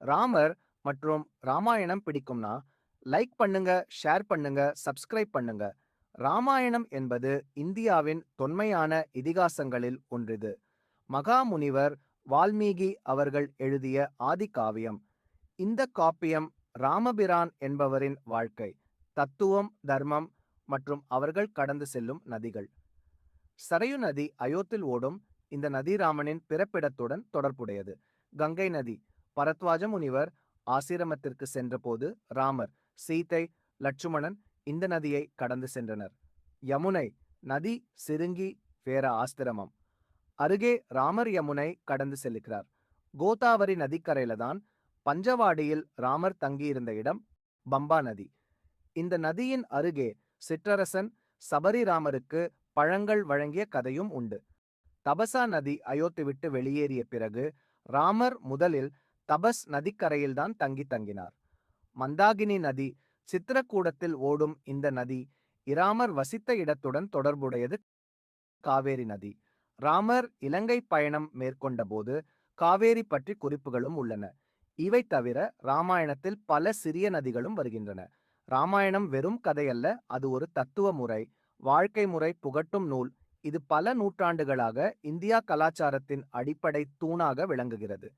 ராமர் மற்றும் ராமாயணம் பிடிக்கும்னா லைக் பண்ணுங்க ஷேர் பண்ணுங்க சப்ஸ்கிரைப் பண்ணுங்க. ராமாயணம் என்பது இந்தியாவின் தொன்மையான இதிகாசங்களில் ஒன்றிது. மகாமுனிவர் வால்மீகி அவர்கள் எழுதிய ஆதிகாவியம். இந்த காப்பியம் ராமபிரான் என்பவரின் வாழ்க்கை தத்துவம் தர்மம் மற்றும் அவர்கள் கடந்து செல்லும் நதிகள். சரையு நதி அயோத்தில் ஓடும் இந்த நதி ராமனின் பிறப்பிடத்துடன் தொடர்புடையது. கங்கை நதி பரத்வாஜ முனிவர் ஆசிரமத்திற்கு சென்றபோது ராமர் சீதை லட்சுமணன் இந்த நதியை கடந்து சென்றனர். யமுனை நதி சிறுங்கி வேற ஆஸ்திரமம். அருகே ராமர் யமுனை கடந்து செல்லுகிறார் கோதாவரி நதிக்கரையில தான் பஞ்சவாடியில் ராமர் தங்கியிருந்த இடம் பம்பா நதி. இந்த நதியின் அருகே சிற்றரசன் சபரி ராமருக்கு பழங்கள் வழங்கிய கதையும் உண்டு. தபசா நதி அயோத்தி விட்டு வெளியேறிய பிறகு ராமர் முதலில் தபஸ் நதிக்கரையில்தான் தங்கி தங்கினார். மந்தாகினி நதி சித்திரக்கூடத்தில் ஓடும் இந்த நதி இராமர் வசித்த இடத்துடன் தொடர்புடையது காவேரி நதி. ராமர் இலங்கை பயணம் மேற்கொண்டபோது காவேரி பற்றி குறிப்புகளும் உள்ளன. இவை தவிர ராமாயணத்தில் பல சிறிய நதிகளும் வருகின்றன. ராமாயணம் வெறும் கதையல்ல அது ஒரு தத்துவ முறை வாழ்க்கை முறை புகட்டும் நூல். இது பல நூற்றாண்டுகளாக இந்தியா கலாச்சாரத்தின் அடிப்படை தூணாக விளங்குகிறது.